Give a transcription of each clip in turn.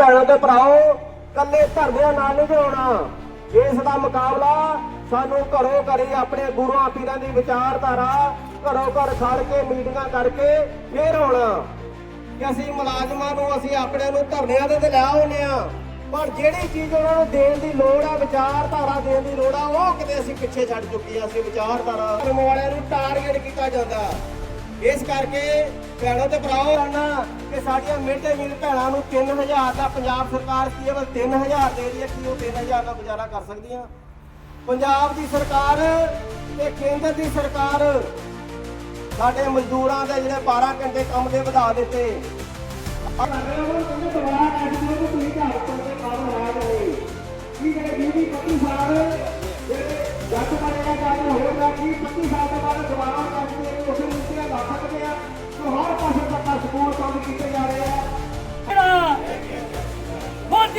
ਭੈਣਾਂ ਤੇ ਭਰਾਓ ਕੱਲੇ ਧਰਨਿਆਂ ਨਾਲ ਨਹੀਂ ਹੋਣਾ ਇਸ ਦਾ ਮੁਕਾਬਲਾ ਸਾਨੂੰ ਘਰੋਂ ਘਰੀ ਆਪਣੇ ਗੁਰੂਆਂ ਪੀਰਾਂ ਦੀ ਵਿਚਾਰਧਾਰਾ ਘਰੋਂ ਘਰ ਖੜ ਕੇ ਮੀਟਿੰਗਾਂ ਕਰਕੇ ਫੇਰ ਹੋਣਾ ਕਿ ਅਸੀਂ ਮੁਲਾਜ਼ਮਾਂ ਨੂੰ, ਅਸੀਂ ਆਪਣੇ ਨੂੰ ਧਰਨਿਆਂ ਦੇ ਤੇ ਲੈ ਆਉਨੇ ਆ ਪਰ ਜਿਹੜੀ ਚੀਜ਼ ਉਹਨਾਂ ਨੂੰ ਦੇਣ ਦੀ ਲੋੜ ਆ, ਵਿਚਾਰਧਾਰਾ ਦੇਣ ਦੀ ਲੋੜ ਆ, ਉਹ ਕਿਤੇ ਅਸੀਂ ਪਿੱਛੇ ਛੱਡ ਚੁੱਕੀ ਆ ਅਸੀਂ ਵਿਚਾਰਧਾਰਾ ਧਰਮ ਵਾਲਿਆਂ ਨੂੰ ਟਾਰਗੇਟ ਕੀਤਾ ਜਾਂਦਾ। ਇਸ ਕਰਕੇ ਭੈਣਾਂ ਤੇ ਭਰਾਓ ਕਰਨਾ ਕਿ ਸਾਡੀਆਂ ਮਿਹਨਤੀ ਮੀਲ ਭੈਣਾਂ ਨੂੰ 3000 ਦਾ ਪੰਜਾਬ ਸਰਕਾਰ ਕੇਵਲ ਹੈ 3000 ਦੇ ਰਹੀ ਹੈ ਕਿ ਉਹ 3000 ਦਾ ਗੁਜ਼ਾਰਾ ਕਰ ਸਕਦੀਆਂ। ਪੰਜਾਬ ਦੀ ਸਰਕਾਰ ਤੇ ਕੇਂਦਰ ਦੀ ਸਰਕਾਰ ਸਾਡੇ ਮਜ਼ਦੂਰਾਂ ਦੇ ਜਿਹੜੇ 12 ਘੰਟੇ ਕੰਮ ਦੇ ਵਧਾ ਦਿੱਤੇ।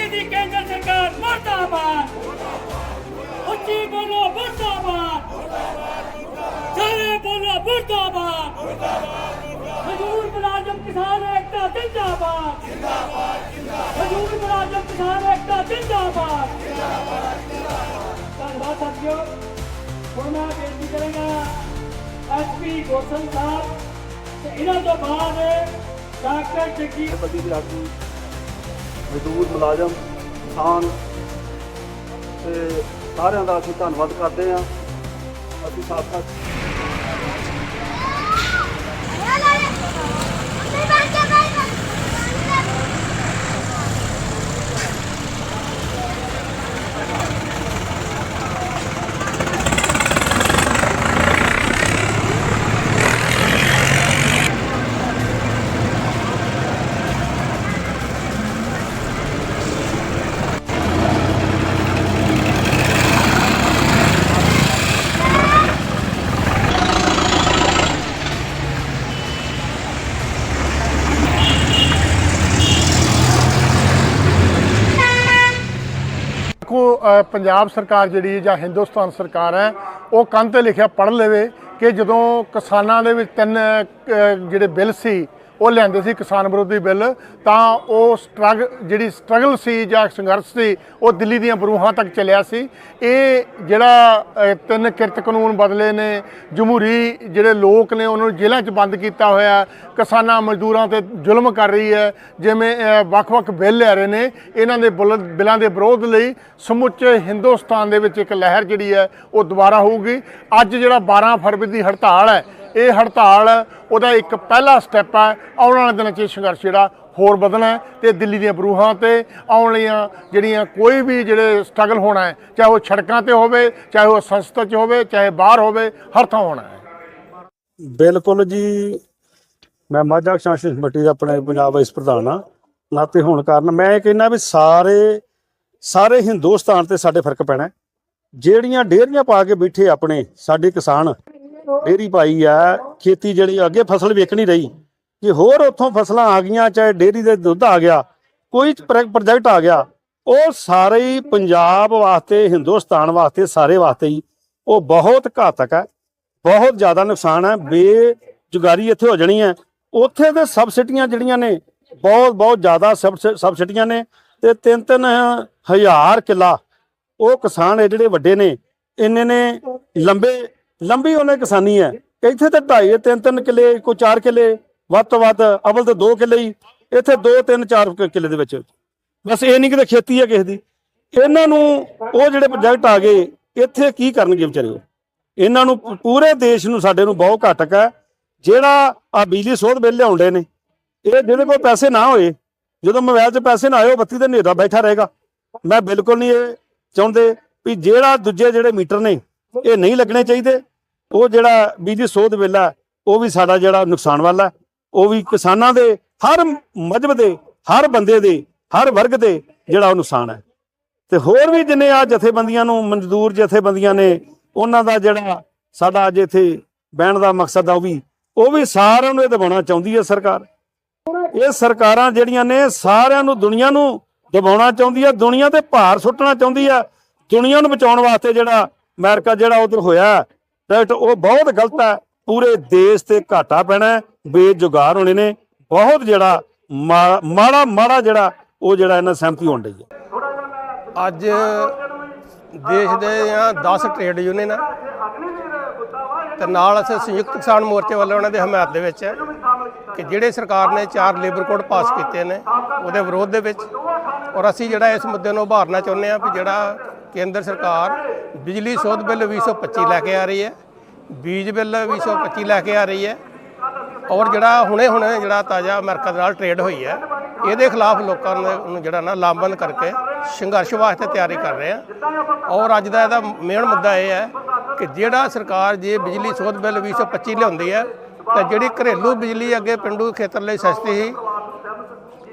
ਮੋਦੀ ਦੀ ਕੇਂਦਰ ਸਰਕਾਰ, ਮਰਦਾਬਾਦ। ਉੱਚੀ ਬੋਲੋ, ਮਰਦਾਬਾਦ। ਸਾਰੇ ਬੋਲੋ, ਮਰਦਾਬਾਦ। ਮਜ਼ਦੂਰ ਮੁਲਾਜ਼ਮ ਕਿਸਾਨ ਏਕਤਾ, ਜਿੰਦਾਬਾਦ। ਮਜ਼ਦੂਰ ਮੁਲਾਜ਼ਮ ਕਿਸਾਨ ਏਕਤਾ, ਜਿੰਦਾਬਾਦ। ਧੰਨਵਾਦ ਸਾਥੀਓ। ਹੁਣ ਮੈਂ ਬੇਨਤੀ ਕਰਾਂਗਾ ਐਸਪੀ ਗੋਸਲ ਸਾਹਿਬ ਤੇ ਇਹਨਾਂ ਤੋਂ ਬਾਅਦ ਡਾਕਟਰ ਜਗਜੀਤ ਬੱਦੀ ਦੇ ਆਗੂ ਮਜ਼ਦੂਰ ਮੁਲਾਜ਼ਮ ਕਿਸਾਨ ਤੇ ਸਾਰਿਆਂ ਦਾ ਅਸੀਂ ਧੰਨਵਾਦ ਕਰਦੇ ਹਾਂ। ਅਸੀਂ ਸਾਥ ਸਾਥ ਪੰਜਾਬ ਸਰਕਾਰ ਜਿਹੜੀ ਜਾਂ ਹਿੰਦੁਸਤਾਨ ਸਰਕਾਰ ਹੈ, ਉਹ ਕੰਨ ਤੇ ਲਿਖਿਆ ਪੜ੍ਹ ਲਵੇ ਕਿ ਜਦੋਂ ਕਿਸਾਨਾਂ ਦੇ ਵਿੱਚ ਤਿੰਨ ਜਿਹੜੇ ਬਿੱਲ ਸੀ ਉਹ ਲੈਂਦੇ ਸੀ ਕਿਸਾਨ ਵਿਰੋਧੀ ਬਿੱਲ, ਤਾਂ ਉਹ ਸਟਰਗ, ਜਿਹੜੀ ਸਟਰਗਲ ਸੀ ਜਾਂ ਸੰਘਰਸ਼ ਸੀ, ਉਹ ਦਿੱਲੀ ਦੀਆਂ ਬਰੂਹਾਂ ਤੱਕ ਚੱਲਿਆ ਸੀ। ਇਹ ਜਿਹੜਾ ਤਿੰਨ ਕਿਰਤ ਕਾਨੂੰਨ ਬਦਲੇ ਨੇ, ਜਮਹੂਰੀ ਜਿਹੜੇ ਲੋਕ ਨੇ, ਉਹਨਾਂ ਨੂੰ ਜੇਲ੍ਹਾਂ 'ਚ ਬੰਦ ਕੀਤਾ ਹੋਇਆ, ਕਿਸਾਨਾਂ ਮਜ਼ਦੂਰਾਂ ਤੇ ਜ਼ੁਲਮ ਕਰ ਰਹੀ ਹੈ, ਜਿਵੇਂ ਵੱਖ-ਵੱਖ ਬਿੱਲ ਲੈ ਰਹੇ ਨੇ, ਇਹਨਾਂ ਦੇ ਬੁਲ- ਬਿੱਲਾਂ ਦੇ ਵਿਰੋਧ ਲਈ ਸਮੁੱਚੇ ਹਿੰਦੁਸਤਾਨ ਦੇ ਵਿੱਚ ਇੱਕ ਲਹਿਰ ਜਿਹੜੀ ਹੈ, ਉਹ ਦੁਬਾਰਾ ਹੋਊਗੀ। ਅੱਜ ਜਿਹੜਾ 12 ਫਰਵਰੀ ਦੀ ਹੜਤਾਲ ਹੈ ਇਹ ਹੜਤਾਲ ਉਹਦਾ ਇੱਕ ਪਹਿਲਾ ਸਟੈਪ ਹੈ ਆਉਣ ਵਾਲੇ ਦਿਨਾਂ 'ਚ ਇਹ ਸੰਘਰਸ਼ ਜਿਹੜਾ ਹੋਰ ਵਧਣਾ ਹੈ ਤੇ ਦਿੱਲੀ ਦੀਆਂ ਬਰੂਹਾਂ ਤੇ ਆਉਣ ਵਾਲੀਆਂ ਜਿਹੜੀਆਂ ਕੋਈ ਵੀ ਜਿਹੜੇ ਸਟਰਗਲ ਹੋਣਾ ਹੈ, ਚਾਹੇ ਉਹ ਸੜਕਾਂ ਤੇ ਹੋਵੇ, ਚਾਹੇ ਉਹ ਸੰਸਥਾ 'ਚ ਹੋਵੇ, ਚਾਹੇ ਬਾਹਰ ਹੋਵੇ, ਹਰ ਥਾਂ ਹੋਣਾ ਹੈ। ਬਿਲਕੁਲ ਜੀ। ਮੈਂ ਮਾਝਾ ਸ਼ਾਸਨ ਕਮੇਟੀ ਦਾ ਆਪਣੇ ਪੰਜਾਬ ਵਾਈਸ ਪ੍ਰਧਾਨ ਆ ਨਾਤੇ ਹੋਣ ਕਾਰਨ ਮੈਂ ਇਹ ਕਹਿੰਦਾ ਵੀ ਸਾਰੇ ਸਾਰੇ ਹਿੰਦੁਸਤਾਨ ਤੇ ਸਾਡੇ ਫ਼ਰਕ ਪੈਣਾ ਜਿਹੜੀਆਂ ਡੇਅਰੀਆਂ ਪਾ ਕੇ ਬੈਠੇ ਆਪਣੇ, ਸਾਡੇ ਕਿਸਾਨ ਡੇਅਰੀ ਪਾਈ ਆ, ਖੇਤੀ ਜਿਹੜੀ ਅੱਗੇ ਫਸਲ ਵੇਖਣੀ ਰਹੀ। ਕਿ ਹੋਰ ਉੱਥੋਂ ਫਸਲਾਂ ਆ ਗਈਆਂ, ਚਾਹੇ ਡੇਅਰੀ ਦੇ ਦੁੱਧ ਆ ਗਿਆ, ਕੋਈ ਪ੍ਰੋਜੈਕਟ ਆ ਗਿਆ, ਉਹ ਸਾਰੇ ਹੀ ਪੰਜਾਬ ਵਾਸਤੇ, ਹਿੰਦੁਸਤਾਨ ਵਾਸਤੇ, ਸਾਰੇ ਵਾਸਤੇ ਹੀ, ਉਹ ਬਹੁਤ ਘਾਤਕ ਹੈ, ਬਹੁਤ ਜ਼ਿਆਦਾ ਨੁਕਸਾਨ ਹੈ, ਬੇਜੁਗਾਰੀ ਇੱਥੇ ਹੋ ਜਾਣੀ ਹੈ। ਉੱਥੇ ਦੇ ਸਬਸਿਡੀਆਂ ਜਿਹੜੀਆਂ ਨੇ, ਬਹੁਤ ਬਹੁਤ ਜ਼ਿਆਦਾ ਸਬਸ- ਸਬਸਿਡੀਆਂ ਨੇ, ਤੇ ਤਿੰਨ ਤਿੰਨ ਹਜ਼ਾਰ ਕਿੱਲਾ, ਉਹ ਕਿਸਾਨ ਜਿਹੜੇ ਵੱਡੇ ਨੇ, ਇੰਨੇ ਨੇ ਲੰਬੇ ਲੰਬੀ ਉਹਨੇ ਕਿਸਾਨੀ ਹੈ ਇੱਥੇ ਤੇ ਢਾਈ ਤਿੰਨ ਤਿੰਨ ਕਿੱਲੇ, ਕੋਈ ਚਾਰ ਕਿੱਲੇ, ਵੱਧ ਤੋਂ ਵੱਧ, ਅਵਲ ਤੇ 2 ਕਿੱਲੇ ਹੀ, ਇੱਥੇ 2 3 4 ਕਿੱਲੇ ਦੇ ਵਿੱਚ। ਬਸ ਇਹ ਨਹੀਂ ਕਿ ਖੇਤੀ ਹੈ ਕਿਸੇ ਦੀ। ਇਹਨਾਂ ਨੂੰ ਉਹ ਜਿਹੜੇ ਪ੍ਰੋਜੈਕਟ ਆ ਗਏ, ਇੱਥੇ ਕੀ ਕਰਨਗੇ ਵਿਚਾਰੇ ਉਹ? ਇਹਨਾਂ ਨੂੰ ਪੂਰੇ ਦੇਸ਼ ਨੂੰ, ਸਾਡੇ ਨੂੰ ਬਹੁਤ ਘਟਕ ਹੈ। ਜਿਹੜਾ ਆ ਬਿਜਲੀ ਸੋਧ ਬਿੱਲ ਲਿਆਉਂਦੇ ਨੇ, ਇਹ ਜਿਹਦੇ ਕੋਲ ਪੈਸੇ ਨਾ ਹੋਏ, ਜਦੋਂ ਮੋਬਾਈਲ 'ਚ ਪੈਸੇ ਨਾ ਆਏ ਬੱਤੀ ਤੇ ਹਨੇਰਾ ਬੈਠਾ ਰਹੇਗਾ। ਮੈਂ ਬਿਲਕੁਲ ਨਹੀਂ ਇਹ ਚਾਹੁੰਦੇ ਵੀ ਜਿਹੜਾ ਦੂਜੇ ਜਿਹੜੇ ਮੀਟਰ ਨੇ, ਇਹ ਨਹੀਂ ਲੱਗਣੇ ਚਾਹੀਦੇ। ਉਹ ਜਿਹੜਾ ਬਿਜਲੀ ਸੋਧ ਬਿੱਲ ਹੈ ਉਹ ਵੀ ਸਾਡਾ ਜਿਹੜਾ ਨੁਕਸਾਨ ਵਾਲਾ। ਹੈ, ਉਹ ਵੀ ਕਿਸਾਨਾਂ ਦੇ ਹਰ ਮਜਬ ਦੇ ਹਰ ਬੰਦੇ ਦੇ ਹਰ ਵਰਗ ਦੇ ਜਿਹੜਾ ਉਹ ਨੁਕਸਾਨ ਹੈ। ਤੇ ਹੋਰ ਵੀ ਜਿੰਨੇ ਆ ਜਥੇਬੰਦੀਆਂ ਨੂੰ ਮਜ਼ਦੂਰ ਜਥੇਬੰਦੀਆਂ ਨੇ ਉਹਨਾਂ ਦਾ ਜਿਹੜਾ ਸਾਡਾ ਅੱਜ ਇੱਥੇ ਬਹਿਣ ਦਾ ਮਕਸਦ ਆ ਉਹ ਵੀ ਉਹ ਵੀ ਸਾਰਿਆਂ ਨੂੰ ਇਹ ਦਬਾਉਣਾ ਚਾਹੁੰਦੀ ਹੈ ਸਰਕਾਰ। ਇਹ ਸਰਕਾਰਾਂ ਜਿਹੜੀਆਂ ਨੇ ਸਾਰਿਆਂ ਨੂੰ ਦੁਨੀਆ ਨੂੰ ਦਬਾਉਣਾ ਚਾਹੁੰਦੀ ਹੈ ਦੁਨੀਆ ਤੇ ਭਾਰ ਸੁੱਟਣਾ ਚਾਹੁੰਦੀ ਹੈ। ਦੁਨੀਆ ਨੂੰ ਬਚਾਉਣ ਵਾਸਤੇ ਜਿਹੜਾ ਅਮਰੀਕਾ ਜਿਹੜਾ ਉਧਰ ਹੋਇਆ ਰਾਈਟ ਉਹ ਬਹੁਤ ਗਲਤ ਹੈ। ਪੂਰੇ ਦੇਸ਼ ਤੇ ਘਾਟਾ ਪੈਣਾ ਹੈ, ਬੇਜੁਗਾਰ ਹੋਣੇ ਨੇ। ਬਹੁਤ ਜਿਹੜਾ ਮਾ- ਮਾੜਾ ਮਾੜਾ ਜਿਹੜਾ ਉਹ ਜਿਹੜਾ ਇਹਨਾਂ ਸਹਿਮਤੀ ਹੋਣ ਡਈ ਹੈ। ਅੱਜ ਦੇਸ਼ ਦੇ ਆ 10 ਟ੍ਰੇਡ ਯੂਨੀਅਨ ਆ। ਤੇ ਨਾਲ ਅਸੀਂ ਸੰਯੁਕਤ ਕਿਸਾਨ ਮੋਰਚੇ ਵੱਲੋਂ ਉਹਨਾਂ ਦੇ ਹਮਾਇਤ ਦੇ ਵਿੱਚ ਹੈ ਕਿ ਜਿਹੜੇ ਸਰਕਾਰ ਨੇ ਚਾਰ ਲੇਬਰ ਕੋਡ ਪਾਸ ਕੀਤੇ ਨੇ ਉਹਦੇ ਵਿਰੋਧ ਦੇ ਵਿੱਚ। ਔਰ ਅਸੀਂ ਜਿਹੜਾ ਇਸ ਮੁੱਦੇ ਨੂੰ ਉਭਾਰਨਾ ਚਾਹੁੰਦੇ ਆ ਵੀ ਜਿਹੜਾ ਕੇਂਦਰ ਸਰਕਾਰ ਬਿਜਲੀ ਸੋਧ ਬਿੱਲ 2025 ਲੈ ਕੇ ਆ ਰਹੀ ਹੈ, ਬੀਜ ਬਿੱਲ 2025 ਲੈ ਕੇ ਆ ਰਹੀ ਹੈ। ਔਰ ਜਿਹੜਾ ਹੁਣੇ ਹੁਣੇ ਜਿਹੜਾ ਤਾਜ਼ਾ ਅਮਰੀਕਾ ਦੇ ਨਾਲ ਟ੍ਰੇਡ ਹੋਈ ਹੈ, ਇਹਦੇ ਖਿਲਾਫ ਲੋਕਾਂ ਨੇ ਨੂੰ ਜਿਹੜਾ ਨਾ ਲਾਮਬੰਦ ਕਰਕੇ ਸੰਘਰਸ਼ ਵਾਸਤੇ ਤਿਆਰੀ ਕਰ ਰਹੇ ਆ। ਔਰ ਅੱਜ ਦਾ ਇਹਦਾ ਮੇਨ ਮੁੱਦਾ ਇਹ ਹੈ ਕਿ ਜਿਹੜਾ ਸਰਕਾਰ ਜੇ ਬਿਜਲੀ ਸੋਧ ਬਿੱਲ 2025 ਲਿਆਉਂਦੀ ਹੈ, ਤਾਂ ਜਿਹੜੀ ਘਰੇਲੂ ਬਿਜਲੀ ਅੱਗੇ ਪਿੰਡੂ ਖੇਤਰ ਲਈ ਸਸਤੀ ਸੀ,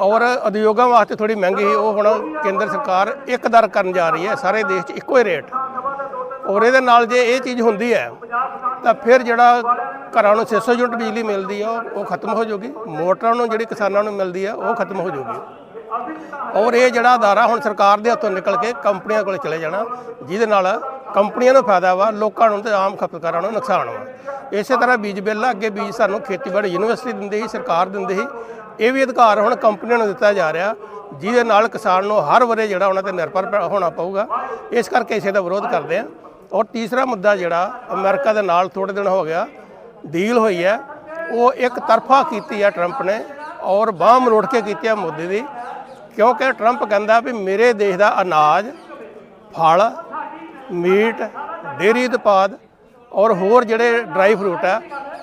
ਔਰ ਉਦਯੋਗਾਂ ਵਾਸਤੇ ਥੋੜੀ ਮਹਿੰਗੀ ਸੀ, ਉਹ ਹੁਣ ਕੇਂਦਰ ਸਰਕਾਰ ਇੱਕ ਦਰ ਕਰਨ ਜਾ ਰਹੀ ਹੈ, ਸਾਰੇ ਦੇਸ਼ 'ਚ ਇੱਕੋ ਹੀ ਰੇਟ ਔਰ ਇਹਦੇ ਨਾਲ ਜੇ ਇਹ ਚੀਜ਼ ਹੁੰਦੀ ਹੈ, ਤਾਂ ਫਿਰ ਜਿਹੜਾ ਘਰਾਂ ਨੂੰ 600 ਯੂਨਿਟ ਬਿਜਲੀ ਮਿਲਦੀ ਆ, ਉਹ ਖਤਮ ਹੋ ਜਾਊਗੀ ਮੋਟਰਾਂ ਨੂੰ ਜਿਹੜੀ ਕਿਸਾਨਾਂ ਨੂੰ ਮਿਲਦੀ ਆ, ਉਹ ਖਤਮ ਹੋ ਜਾਊਗੀ ਔਰ ਇਹ ਜਿਹੜਾ ਅਦਾਰਾ ਹੁਣ ਸਰਕਾਰ ਦੇ ਹੱਥੋਂ ਨਿਕਲ ਕੇ ਕੰਪਨੀਆਂ ਕੋਲ ਚਲੇ ਜਾਣਾ, ਜਿਹਦੇ ਨਾਲ ਕੰਪਨੀਆਂ ਨੂੰ ਫਾਇਦਾ ਵਾ, ਲੋਕਾਂ ਨੂੰ ਤੇ ਆਮ ਖਪਤਕਾਰਾਂ ਨੂੰ ਨੁਕਸਾਨ ਵਾ। ਇਸੇ ਤਰ੍ਹਾਂ ਬੀਜ ਬਿੱਲ ਅੱਗੇ ਬੀਜ ਸਾਨੂੰ ਖੇਤੀਬਾੜੀ ਯੂਨੀਵਰਸਿਟੀ ਦਿੰਦੀ ਸੀ, ਸਰਕਾਰ ਦਿੰਦੀ ਸੀ। ਇਹ ਵੀ ਅਧਿਕਾਰ ਹੁਣ ਕੰਪਨੀਆਂ ਨੂੰ ਦਿੱਤਾ ਜਾ ਰਿਹਾ, ਜਿਹਦੇ ਨਾਲ ਕਿਸਾਨ ਨੂੰ ਹਰ ਵਰੇ ਜਿਹੜਾ ਉਹਨਾਂ ਤੇ ਨਿਰਭਰ ਹੋਣਾ ਪਊਗਾ। ਇਸ ਕਰਕੇ ਇਸੇ ਦਾ ਵਿਰੋਧ ਕਰਦੇ ਆ। ਔਰ ਤੀਸਰਾ ਮੁੱਦਾ ਜਿਹੜਾ ਅਮਰੀਕਾ ਦੇ ਨਾਲ ਥੋੜੇ ਦਿਨ ਹੋ ਗਿਆ ਡੀਲ ਹੋਈ ਹੈ। ਉਹ ਇੱਕ ਤਰਫਾ ਕੀਤੀ ਹੈ ਟਰੰਪ ਨੇ ਔਰ ਬਾਹ ਮਰੋੜ ਕੇ ਕੀਤੀ ਹੈ ਮੋਦੀ ਦੀ, ਕਿਉਂਕਿ ਟਰੰਪ ਕਹਿੰਦਾ ਵੀ ਮੇਰੇ ਦੇਸ਼ ਦਾ ਅਨਾਜ, ਫਲ, ਮੀਟ ਡੇਰੀ ਉਤਪਾਦ ਔਰ ਹੋਰ ਜਿਹੜੇ ਡਰਾਈ ਫਰੂਟ ਆ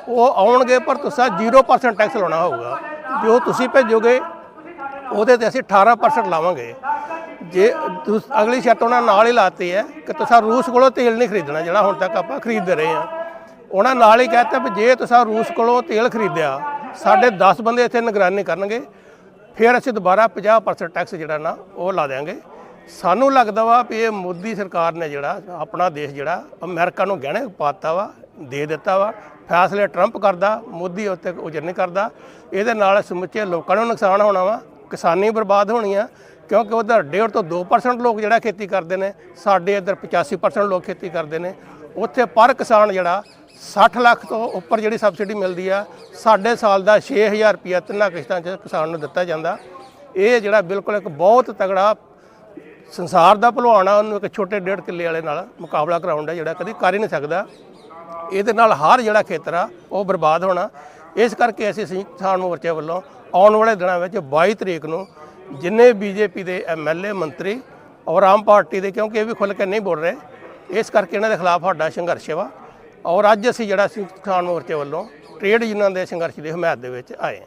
ਉਹ ਆਉਣਗੇ, ਪਰ ਤੁਸੀਂ 0% ਟੈਕਸ ਲਾਉਣਾ ਹੋਊਗਾ। ਜੋ ਤੁਸੀਂ ਭੇਜੋਗੇ, ਉਹਦੇ ਤੇ ਅਸੀਂ 18% ਲਾਵਾਂਗੇ। ਜੇ ਤੁਸ- ਅਗਲੀ ਸ਼ਰਤ ਉਹਨਾਂ ਨਾਲ ਹੀ ਲਾਤੀ ਹੈ ਕਿ ਤੁਸੀਂ ਰੂਸ ਕੋਲੋਂ ਤੇਲ ਨਹੀਂ ਖਰੀਦਣਾ ਜਿਹੜਾ ਹੁਣ ਤੱਕ ਆਪਾਂ ਖਰੀਦਦੇ ਰਹੇ ਹਾਂ। ਉਹਨਾਂ ਨਾਲ ਹੀ ਕਹਿਤਾ ਵੀ ਜੇ ਤੁਸੀਂ ਰੂਸ ਕੋਲੋਂ ਤੇਲ ਖਰੀਦਿਆ, ਸਾਡੇ 10 ਬੰਦੇ ਇੱਥੇ ਨਿਗਰਾਨੀ ਕਰਨਗੇ, ਫਿਰ ਅਸੀਂ ਦੁਬਾਰਾ 50% ਟੈਕਸ ਜਿਹੜਾ ਨਾ ਉਹ ਲਾ ਦੇਾਂਗੇ ਸਾਨੂੰ ਲੱਗਦਾ ਵਾ ਵੀ ਇਹ ਮੋਦੀ ਸਰਕਾਰ ਨੇ ਜਿਹੜਾ ਆਪਣਾ ਦੇਸ਼ ਜਿਹੜਾ ਅਮਰੀਕਾ ਨੂੰ ਗਹਿਣੇ ਪਾਤਾ ਵਾ, ਦੇ ਦਿੱਤਾ ਵਾ। ਫੈਸਲੇ ਟਰੰਪ ਕਰਦਾ, ਮੋਦੀ ਉੱਤੇ ਉਜਰ ਨਹੀਂ ਕਰਦਾ। ਇਹਦੇ ਨਾਲ ਸਮੁੱਚੇ ਲੋਕਾਂ ਨੂੰ ਨੁਕਸਾਨ ਹੋਣਾ ਵਾ, ਕਿਸਾਨੀ ਬਰਬਾਦ ਹੋਣੀ ਆ ਕਿਉਂਕਿ ਉਧਰ 1.5 ਤੋਂ 2% ਲੋਕ ਜਿਹੜਾ ਖੇਤੀ ਕਰਦੇ ਨੇ, ਸਾਡੇ ਇੱਧਰ 85% ਲੋਕ ਖੇਤੀ ਕਰਦੇ ਨੇ। ਉੱਥੇ ਪਰ ਕਿਸਾਨ ਜਿਹੜਾ 60 ਲੱਖ ਤੋਂ ਉੱਪਰ ਜਿਹੜੀ ਸਬਸਿਡੀ ਮਿਲਦੀ ਆ, ਸਾਡੇ ਸਾਲ ਦਾ 6000 ਰੁਪਇਆ ਤਿੰਨਾਂ ਕਿਸ਼ਤਾਂ 'ਚ ਕਿਸਾਨ ਨੂੰ ਦਿੱਤਾ ਜਾਂਦਾ। ਇਹ ਜਿਹੜਾ ਬਿਲਕੁਲ ਇੱਕ ਬਹੁਤ ਤਗੜਾ ਸੰਸਾਰ ਦਾ ਭਲਵਾਨ ਆ, ਉਹਨੂੰ ਇੱਕ ਛੋਟੇ ਡੇਢ ਕਿੱਲੇ ਵਾਲੇ ਨਾਲ ਮੁਕਾਬਲਾ ਕਰਾਉਣ ਦਾ ਜਿਹੜਾ ਕਦੀ ਕਰ ਹੀ ਨਹੀਂ ਸਕਦਾ। ਇਹਦੇ ਨਾਲ ਹਰ ਜਿਹੜਾ ਖੇਤਰ ਆ, ਉਹ ਬਰਬਾਦ ਹੋਣਾ। ਇਸ ਕਰਕੇ ਅਸੀਂ ਸੰਯੁਕਤ ਕਿਸਾਨ ਮੋਰਚੇ ਵੱਲੋਂ ਆਉਣ ਵਾਲੇ ਦਿਨਾਂ ਵਿੱਚ 22 ਤਰੀਕ ਨੂੰ ਜਿੰਨੇ ਬੀਜੇਪੀ ਦੇ ਐਮਐਲਏ ਮੰਤਰੀ ਔਰ ਆਮ ਪਾਰਟੀ ਦੇ, ਕਿਉਂਕਿ ਇਹ ਵੀ ਖੁੱਲ੍ਹ ਕੇ ਨਹੀਂ ਬੋਲ ਰਹੇ, ਇਸ ਕਰਕੇ ਇਹਨਾਂ ਦੇ ਖਿਲਾਫ ਸਾਡਾ ਸੰਘਰਸ਼ ਵਾ। ਔਰ ਅੱਜ ਅਸੀਂ ਜਿਹੜਾ ਸੰਯੁਕਤ ਕਿਸਾਨ ਮੋਰਚੇ ਵੱਲੋਂ ਟ੍ਰੇਡ ਯੂਨੀਅਨ ਦੇ ਸੰਘਰਸ਼ ਦੀ ਹਮਾਇਤ ਦੇ ਵਿੱਚ ਆਏ ਹਾਂ।